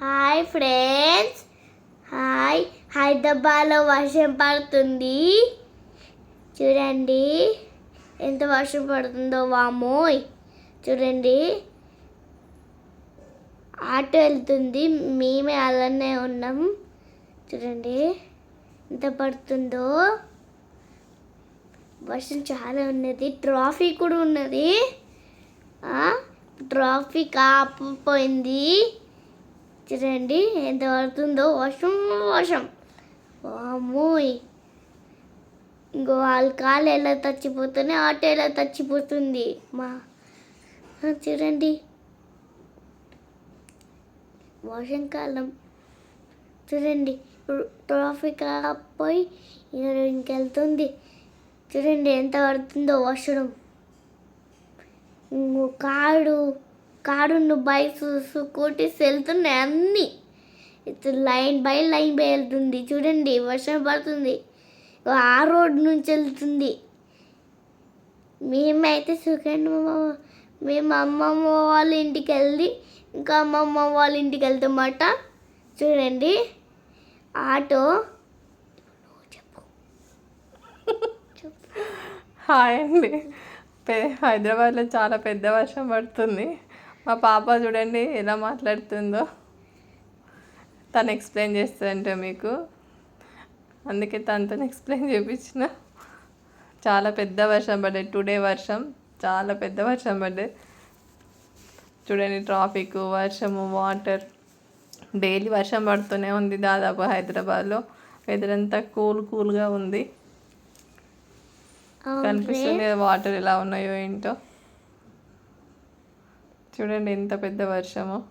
Hi friends. Hi. హైదరాబాద్లో వర్షం పడుతుంది. చూడండి. ఎంత వర్షం పడుతుందో వామోయ్ చూడండి. ఆటో వెళ్తుంది. మేమే అలానే ఉన్నాం. చూడండి. ఎంత పడుతుందో. వర్షం చాలా ఉన్నది. ట్రాఫిక్ కూడా ఉన్నది. ట్రాఫిక్ ఆపిపోయింది చూడండి ఎంత పడుతుందో. వర్షం వర్షం. వామ్మోయ్ ఇంకో వాళ్ళ కాలు ఎలా తచ్చిపోతుంది ఆటో ఎలా తచ్చిపోతుంది మా చూడండి. చూడండి వర్షాకాలం చూడండి ఇప్పుడు ట్రాఫిక్ ఆపోయి ఇంకెళ్తుంది చూడండి ఎంత పడుతుందో వర్షం. ఇంకో కాడు కాడు బైక్స్ స్కూటీస్ వెళ్తున్నాయి అన్నీ. ఇట్లా లైన్ బై లైన్ బై వెళ్తుంది. చూడండి వర్షం పడుతుంది. ఆ రోడ్ నుంచి వెళ్తుంది. మేమైతే సుఖండి మేము అమ్మమ్మ వాళ్ళ ఇంటికి వెళ్ళి ఇంకా అమ్మమ్మ వాళ్ళ ఇంటికి వెళ్తామట. చూడండి ఆటో. చెప్పు. హాయ్ అండి. హైదరాబాద్లో చాలా పెద్ద వర్షం పడుతుంది. మా పాప చూడండి ఎలా మాట్లాడుతుందో. తను ఎక్స్ప్లెయిన్ చేస్తుందంట మీకు. అందుకే తనతో ఎక్స్ప్లెయిన్ చేయించిన చాలా పెద్ద వర్షం పడ్డది. టుడే వర్షం. చాలా పెద్ద వర్షం పడ్డది. చూడండి ట్రాఫిక్ వర్షము వాటర్. డైలీ వర్షం పడుతూనే ఉంది దాదాపు హైదరాబాద్లో. వెదర్ అంతా కూల్ కూల్గా ఉంది. కనిపిస్తుంది కదా వాటర్ ఎలా ఉన్నాయో ఏంటో. చూడండి ఎంత పెద్ద వర్షమో.